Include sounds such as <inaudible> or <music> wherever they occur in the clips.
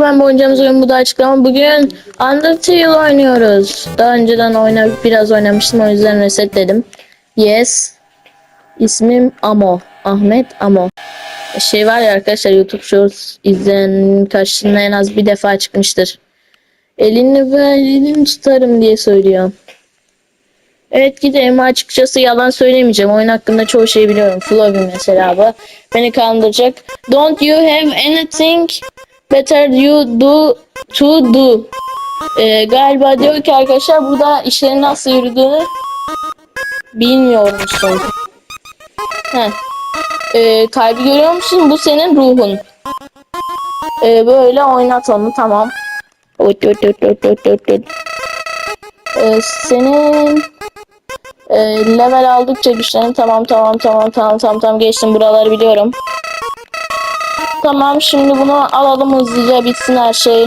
Ben bu oynayacağımız oyun bu da açıklama. Bugün Undertale oynuyoruz. Daha önceden oyna biraz oynamıştım o yüzden resetledim. Yes. İsmim Amo. Ahmet Amo. Şey var ya arkadaşlar YouTube Shorts izleyen karşısına en az bir defa çıkmıştır. Elini ver elim tutarım diye söylüyor. Evet gidelim açıkçası yalan söylemeyeceğim. Oyun hakkında çoğu şey biliyorum. Floppy mesela bu. Beni kandıracak. Don't you have anything better you do to do? Ee, galiba diyor ki arkadaşlar burada işlerin nasıl yürüdüğünü bilmiyormuşsun. Heh. Ee, kalbi görüyor musun? Bu senin ruhun. Ee, böyle oynat onu tamam. Ee, senin e, level aldıkça güçlenin tamam tamam tamam tamam tamam tamam geçtim buraları biliyorum. Tamam şimdi bunu alalım hızlıca bitsin her şey.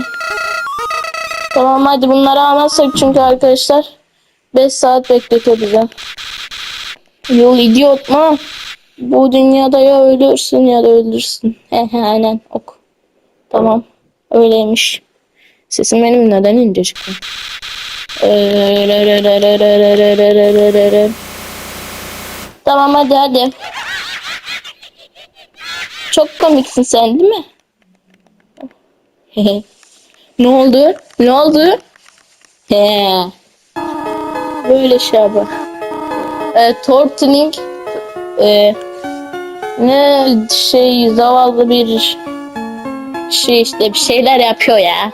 Tamam hadi bunları almazsak çünkü arkadaşlar 5 saat bekletiyor. Yol idiot mu? Bu dünyada ya ölürsün ya da öldürsün. He he aynen ok. Tamam öyleymiş. Sesim benim neden ince çıktı? Tamam hadi hadi. Çok komiksin sen değil mi? <laughs> ne oldu? Ne oldu? He. Böyle şey yapar. E, Tortling e, ne şey zavallı bir şey işte bir şeyler yapıyor ya.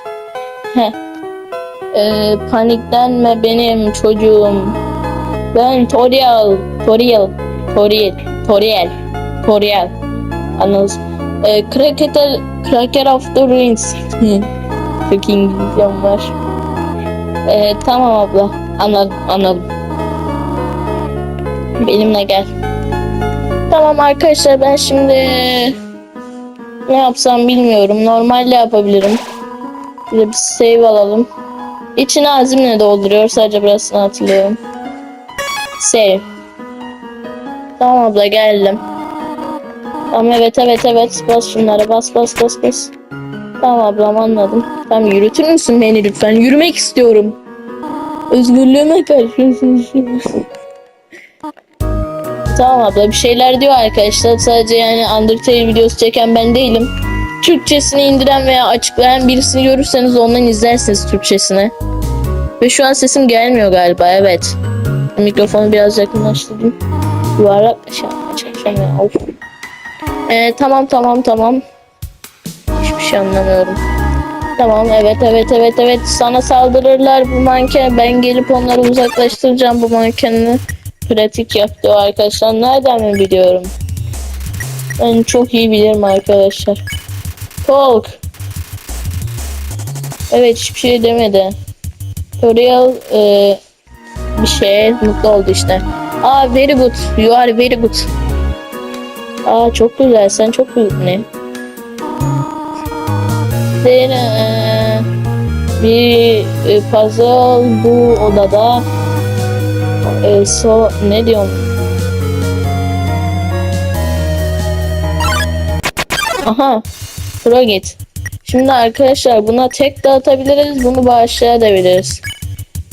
Ee, paniklenme benim çocuğum. Ben Toriel, Toriel, Toriel, Toriel, Toriel. Anladınız. Ee, Cracker, Cracker of the Ruins. Çok İngilizcem var. Ee, tamam abla. Anladım, anladım. Benimle gel. Tamam arkadaşlar ben şimdi ne yapsam bilmiyorum. Normalde yapabilirim. De bir save alalım. İçini azimle dolduruyor. Sadece burasını hatırlıyorum. Save. Tamam abla geldim. Tamam evet evet evet. Bas şunlara bas bas bas bas. Tamam ablam anladım. Tamam yürütür müsün beni lütfen? Yürümek istiyorum. Özgürlüğüme karşı. tamam abla bir şeyler diyor arkadaşlar. Sadece yani Undertale videosu çeken ben değilim. Türkçesini indiren veya açıklayan birisini görürseniz ondan izlersiniz Türkçesini. Ve şu an sesim gelmiyor galiba evet. Mikrofonu biraz yakınlaştırdım. Yuvarlak şey yapmaya çalışıyorum ya. Of. Ee, tamam tamam tamam. Hiçbir şey anlamıyorum. Tamam evet evet evet evet sana saldırırlar bu manken ben gelip onları uzaklaştıracağım bu mankenini. Pratik yaptı arkadaşlar nereden mi biliyorum? Ben çok iyi bilirim arkadaşlar. Talk. Evet hiçbir şey demedi. Tutorial e, bir şey mutlu oldu işte. Aa very good. You are very good. Aa çok güzel. Sen çok güzel. Ne? Bir e, puzzle bu odada. E, so ne diyorum? Aha. Pro git. Şimdi arkadaşlar buna tek de atabiliriz. Bunu bağışlayabiliriz.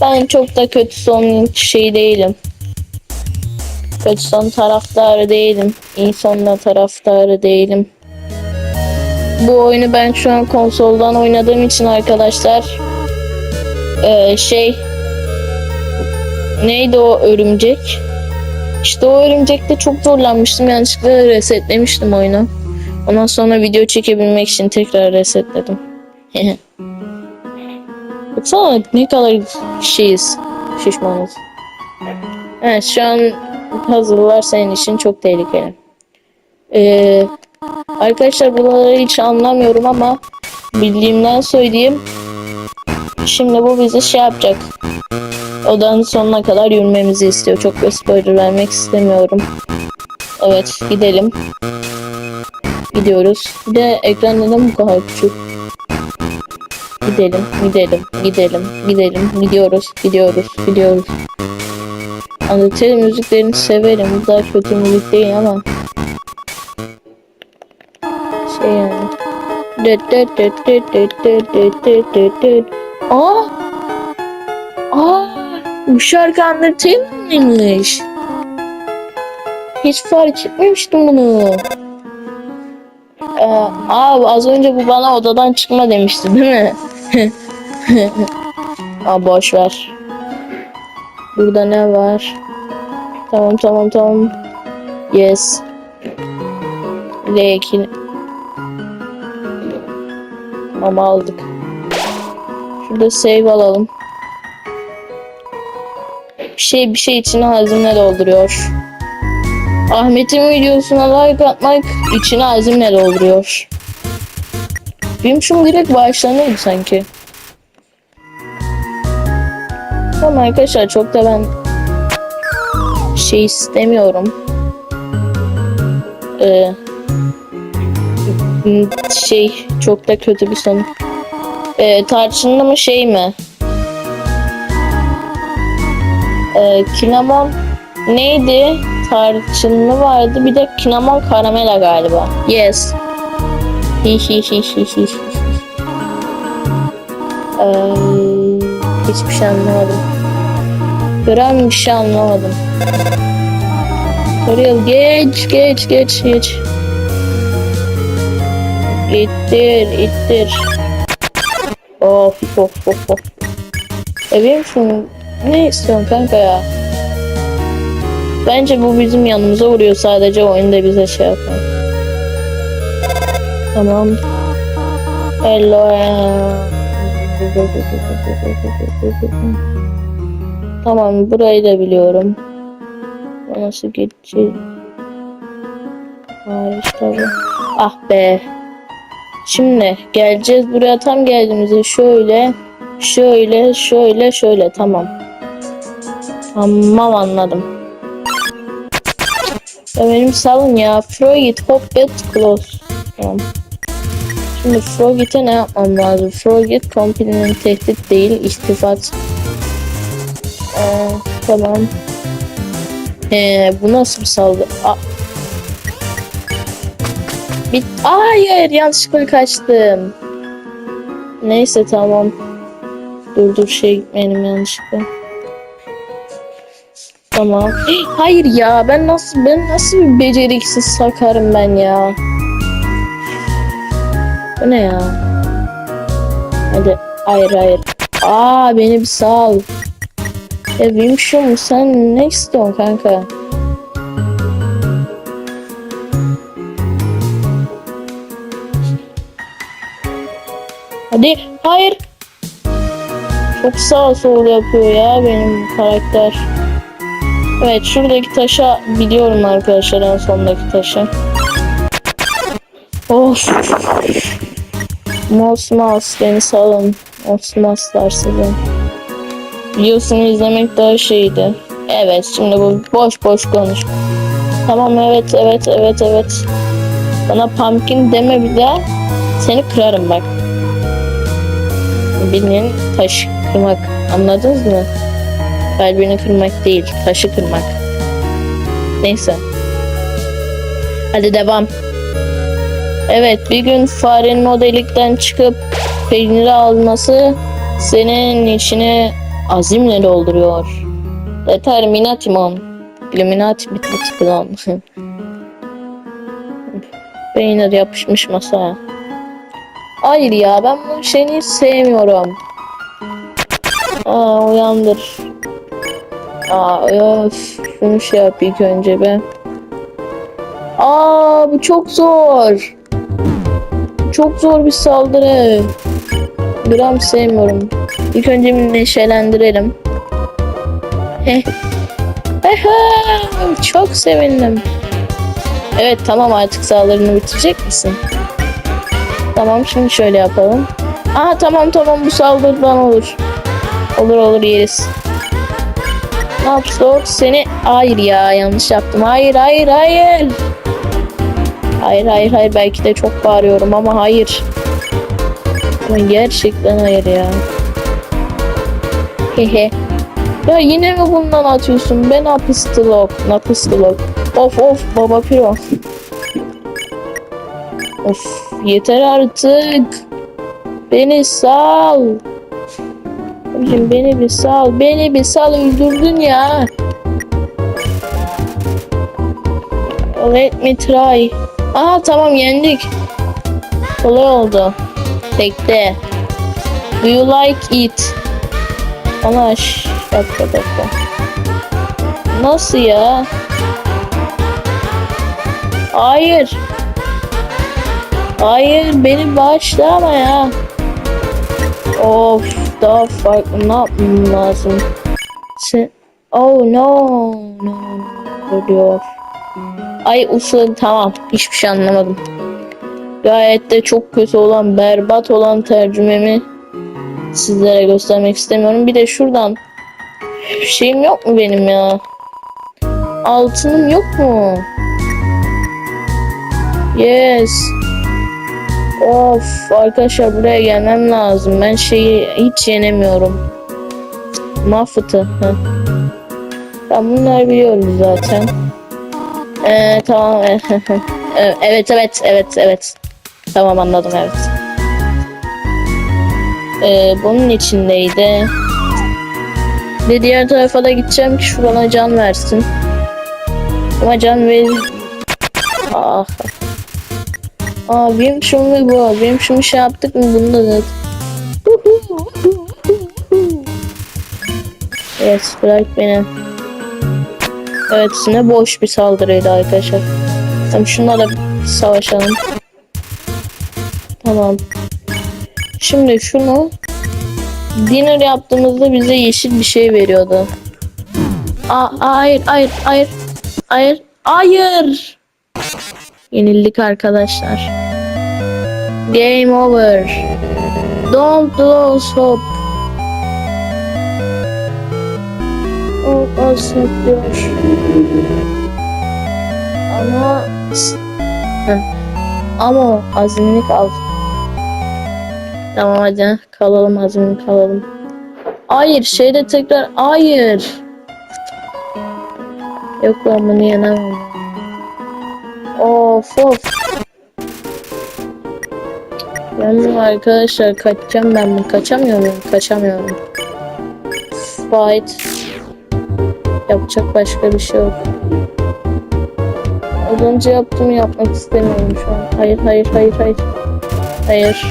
Ben çok da kötü son şey değilim. Son taraftarı değilim. İnsanla taraftarı değilim. Bu oyunu ben şu an konsoldan oynadığım için arkadaşlar ee, şey neydi o örümcek? İşte o örümcekte çok zorlanmıştım. Yanlışlıkla resetlemiştim oyunu. Ondan sonra video çekebilmek için tekrar resetledim. <laughs> Baksana ne kadar şeyiz. Şişmanız. Evet şu an puzzle'lar senin için çok tehlikeli. Ee, arkadaşlar buraları hiç anlamıyorum ama bildiğimden söyleyeyim. Şimdi bu bizi şey yapacak. Odanın sonuna kadar yürümemizi istiyor. Çok da spoiler vermek istemiyorum. Evet gidelim. Gidiyoruz. Bir de ekran neden bu kadar küçük? Gidelim, gidelim, gidelim, gidelim, gidiyoruz, gidiyoruz, gidiyoruz. Undertale müziklerini severim. Bu da kötü müzik değil ama şey yani. Düt düt düt düt düt düt düt düt. Aa! Aa! Bu şarkı Undertale'miş. Hiç fark etmemiştim bunu. Ee, abi az önce bu bana odadan çıkma demişti değil mi? <laughs> Aa boş ver. Burada ne var? Tamam tamam tamam. Yes. L2. Tamam aldık. Şurada save alalım. Bir şey bir şey içine hazine dolduruyor. Ahmet'in videosuna like atmak içine azimle dolduruyor. Benim şum direkt bağışlanıyordu sanki. Tamam arkadaşlar çok da ben şey istemiyorum. Ee, şey çok da kötü bir sonu. Ee, tarçınlı mı şey mi? Ee, kinamon neydi? Tarçınlı vardı. Bir de kinamon karamela galiba. Yes. Hi hi hi hi hi. Ee, hiçbir şey anlamadım. Gören bir şey anlamadım. Oraya geç geç geç geç. İttir ittir. Of of of of. Evim şunu ne istiyorsun kanka ya? Bence bu bizim yanımıza vuruyor sadece oyunda bize şey yapar. Tamam. Hello. Tamam burayı da biliyorum. Nasıl geçecek? Hayır tabii. Ah be. Şimdi geleceğiz buraya tam geldiğimizde şöyle şöyle şöyle şöyle tamam. Tamam anladım. Benim salın ya. Frogit hop bet close. Tamam. Şimdi Frogit'e ne yapmam lazım? Frogit kompilenin tehdit değil, istifat. Tamam. Ee, bu nasıl bir saldırı? Aa. Bit Hayır yanlışlıkla kaçtım. Neyse tamam. Dur dur şey gitmeyelim yanlışlıkla. Tamam. <gasps> Hayır ya ben nasıl ben nasıl bir beceriksiz sakarım ben ya. Bu ne ya? Hadi hayır hayır. Aa beni bir sal. Ya Vimşum sen ne istiyorsun kanka? Hadi hayır. Çok sağ sol yapıyor ya benim karakter. Evet şuradaki taşa biliyorum arkadaşlar en sondaki taşı. Of. Mos Mos beni salın. Mos Moslar size. Videosunu izlemek daha şeydi. Evet şimdi bu boş boş konuş. Tamam evet evet evet evet. Bana pumpkin deme bir daha. Seni kırarım bak. Bildiğin taş kırmak. Anladınız mı? Kalbini kırmak değil, taşı kırmak. Neyse. Hadi devam. Evet, bir gün farenin o delikten çıkıp peyniri alması senin içini azimle dolduruyor. Determinatimon. Illuminati bitmiklon. <laughs> Peynir yapışmış masaya. Hayır ya ben bu hiç sevmiyorum. Aa uyandır. Aa öf. Şunu şey yap ilk önce be. Aa bu çok zor. Çok zor bir saldırı. Gram sevmiyorum. İlk önce bir neşelendirelim. Heh. Aha, çok sevindim. Evet tamam artık saldırını bitirecek misin? Tamam şimdi şöyle yapalım. Aa tamam tamam bu saldırıdan olur. Olur olur yeriz. Ne yaptık? Seni... Hayır ya yanlış yaptım. Hayır hayır hayır. Hayır hayır hayır belki de çok bağırıyorum ama hayır. Ama gerçekten hayır ya. Hehe. Ya yine mi bundan atıyorsun? Ben apistolog. Napistolog. Of of baba piro. Of. yeter artık. Beni sal. Abicim beni bir sal. Beni bir sal öldürdün ya. Let me try. Aha tamam yendik. Kolay oldu. Tekte. Do you like it? Ana şş, dakika dakika. Nasıl ya? Hayır. Hayır beni bağışla ama ya. Of daha farklı ne yapmam lazım? Sen... Oh no. No. no, Diyor. Ay usul tamam hiçbir şey anlamadım. Gayet de çok kötü olan berbat olan tercümemi sizlere göstermek istemiyorum. Bir de şuradan şeyim yok mu benim ya? Altınım yok mu? Yes. Of arkadaşlar buraya gelmem lazım. Ben şeyi hiç yenemiyorum. Heh. Ben bunları biliyoruz zaten. Ee, tamam. <laughs> evet evet evet evet. Tamam anladım evet. Ee, bunun içindeydi. Bir diğer tarafa da gideceğim ki şu bana can versin. Ama can ver... Ah. Aa benim şunu bu. Benim şunu şey yaptık mı bunda da. Evet bırak beni. Evet ne boş bir saldırıydı arkadaşlar. Tamam şunla da savaşalım. Tamam. Şimdi şunu dinner yaptığımızda bize yeşil bir şey veriyordu. Aa, hayır hayır hayır hayır hayır. Yenildik arkadaşlar. Game over. Don't lose hope. Olmaz diyor. Ama ama azimlik al. Tamam hadi kalalım azimlik kalalım. Hayır şeyde tekrar hayır. Yok lan bunu yenemem. Of of. Ben arkadaşlar kaçacağım ben mi? Kaçamıyor muyum? Kaçamıyorum. Fight. Yapacak başka bir şey yok. Az önce yaptığımı yapmak istemiyorum şu an. Hayır hayır hayır hayır. Hayır.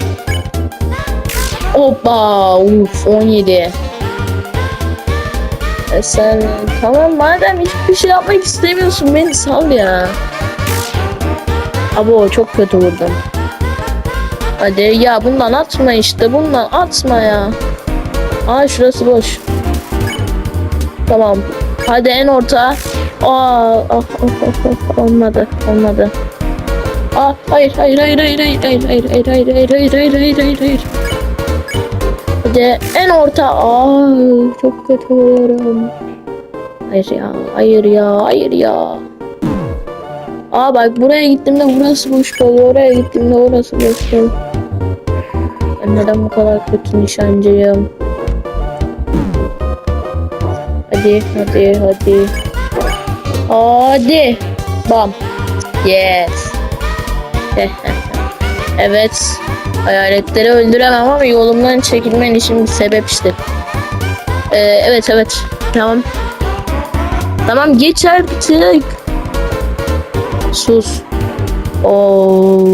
Hoppa! Uf 17. E sen tamam madem hiçbir şey yapmak istemiyorsun beni sal ya. Abo çok kötü vurdum. Hadi ya bundan atma işte bundan atma ya. Aa şurası boş. Tamam. Hadi en orta. Aa, ah, ah, ah, ah, olmadı olmadı. Aa, hayır hayır hayır hayır hayır hayır hayır hayır hayır hayır hayır hayır hayır hayır hayır. Hadi en orta. Aa, çok kötü oluyorum. Hayır ya hayır ya hayır ya. Aa bak buraya gittiğimde burası boş kalıyor. Oraya gittiğimde orası boş kalıyor. Ben neden bu kadar kötü nişancıyım? Hadi hadi hadi. Hadi. Bam. Yes. <laughs> evet. Hayaletleri öldüremem ama yolumdan çekilmen için bir sebep işte. Ee, evet evet. Tamam. Tamam geç artık. Sus. Oo.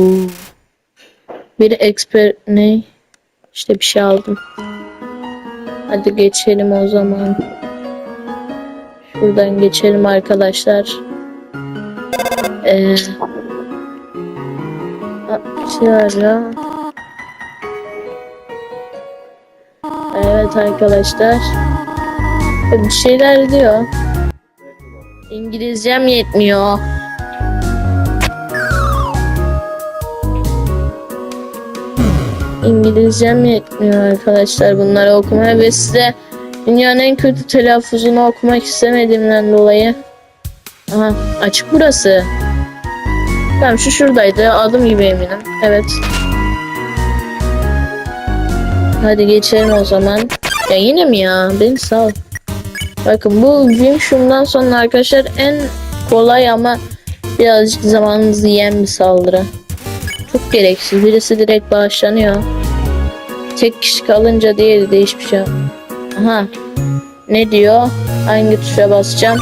Bir eksper ne? İşte bir şey aldım. Hadi geçelim o zaman. Şuradan geçelim arkadaşlar. Ee, şöyle. Evet arkadaşlar. Bir şeyler diyor. İngilizcem yetmiyor. İngilizcem yetmiyor arkadaşlar bunları okumaya ve size dünyanın en kötü telaffuzunu okumak istemediğimden dolayı. Aha açık burası. Tamam şu şuradaydı adım gibi eminim. Evet. Hadi geçelim o zaman. Ya yine mi ya? Beni sal. Bakın bu gün şundan sonra arkadaşlar en kolay ama birazcık zamanınızı yiyen bir saldırı. Çok gereksiz. Birisi direkt bağışlanıyor. Tek kişi kalınca diğeri de hiçbir şey. Aha. Ne diyor? Hangi tuşa basacağım?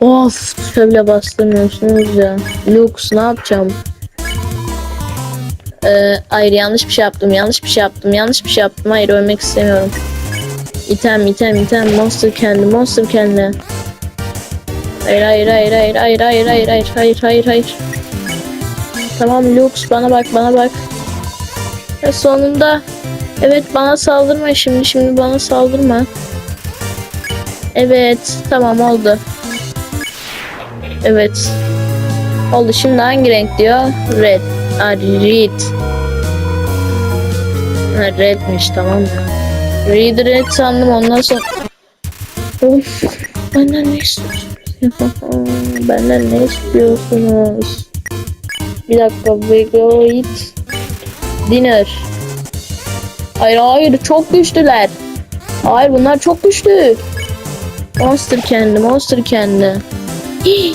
Of tuşa bile bastırmıyorsunuz ya. Lux ne yapacağım? Ee, hayır yanlış bir şey yaptım. Yanlış bir şey yaptım. Yanlış bir şey yaptım. Hayır ölmek istemiyorum. İtem item item monster kendi monster kendi. Hayır hayır hayır hayır hayır hayır hayır hayır hayır hayır hayır. Tamam Lux bana bak bana bak. Ve sonunda evet bana saldırma şimdi şimdi bana saldırma. Evet tamam oldu. Evet. Oldu şimdi hangi renk diyor? Red. Aa, red. Ha, redmiş tamam mı? Red red sandım ondan sonra. Of benden ne istiyorsunuz? <laughs> benden ne istiyorsunuz? Bir dakika wait. Dinner. Hayır hayır çok güçlüler. Hayır bunlar çok güçlü. Monster kendi monster kendi. <gasps> Hii,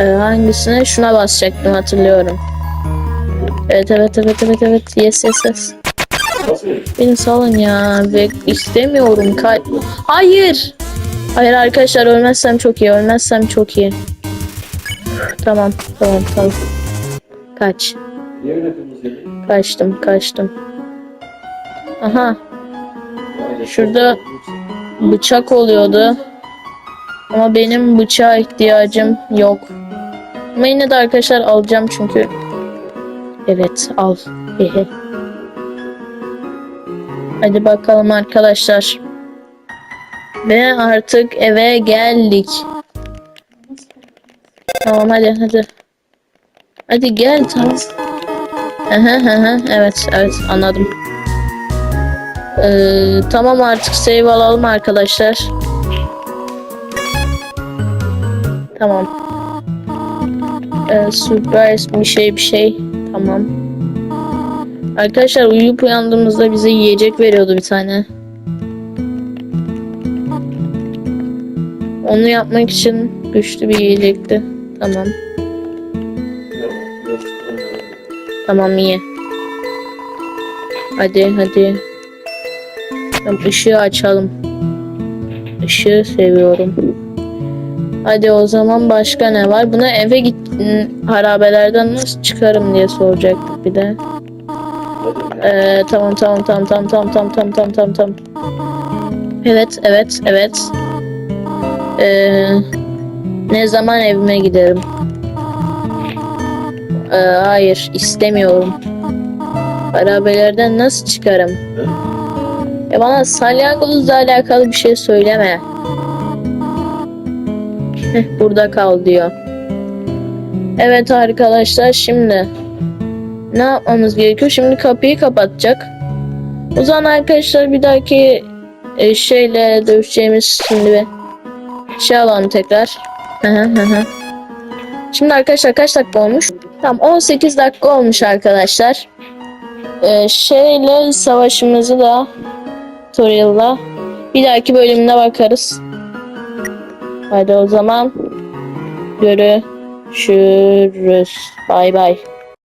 Ee, hangisine? Şuna basacaktım hatırlıyorum. Evet evet evet evet evet. Yes yes yes. Beni salın ya. Ve istemiyorum. Kay Hayır. Hayır arkadaşlar ölmezsem çok iyi. Ölmezsem çok iyi. Tamam tamam tamam. Kaç. Kaçtım kaçtım. Aha. Şurada bıçak oluyordu. Ama benim bıçağa ihtiyacım yok. Ama yine de arkadaşlar alacağım çünkü. Evet al. Hehe. Hadi bakalım arkadaşlar. Ve artık eve geldik. Tamam hadi hadi. Hadi gel tamam. Aha, aha, evet evet anladım. Ee, tamam artık save alalım arkadaşlar. Tamam. Surprise bir şey bir şey. Tamam. Arkadaşlar uyuyup uyandığımızda bize yiyecek veriyordu bir tane. Onu yapmak için güçlü bir yiyecekti. Tamam. Tamam iyi. Hadi hadi. Tamam, ışığı açalım. Işığı seviyorum. Hadi o zaman başka ne var? Buna eve git harabelerden nasıl çıkarım diye soracaktık bir de. Ee, tamam tamam tamam tamam tamam tamam tamam tamam tamam tamam. Evet evet evet. Ee, ne zaman evime giderim? Ee, hayır istemiyorum. Harabelerden nasıl çıkarım? Ya bana salyangozla alakalı bir şey söyleme. Burada kal diyor. Evet arkadaşlar şimdi ne yapmamız gerekiyor? Şimdi kapıyı kapatacak. O zaman arkadaşlar bir dahaki e, şeyle dövüşeceğimiz şimdi bir şey alalım tekrar. Şimdi arkadaşlar kaç dakika olmuş? Tamam 18 dakika olmuş arkadaşlar. Ee, şeyle savaşımızı da tutorial'la bir dahaki bölümde bakarız. Hadi o zaman görüşürüz. Bay bay.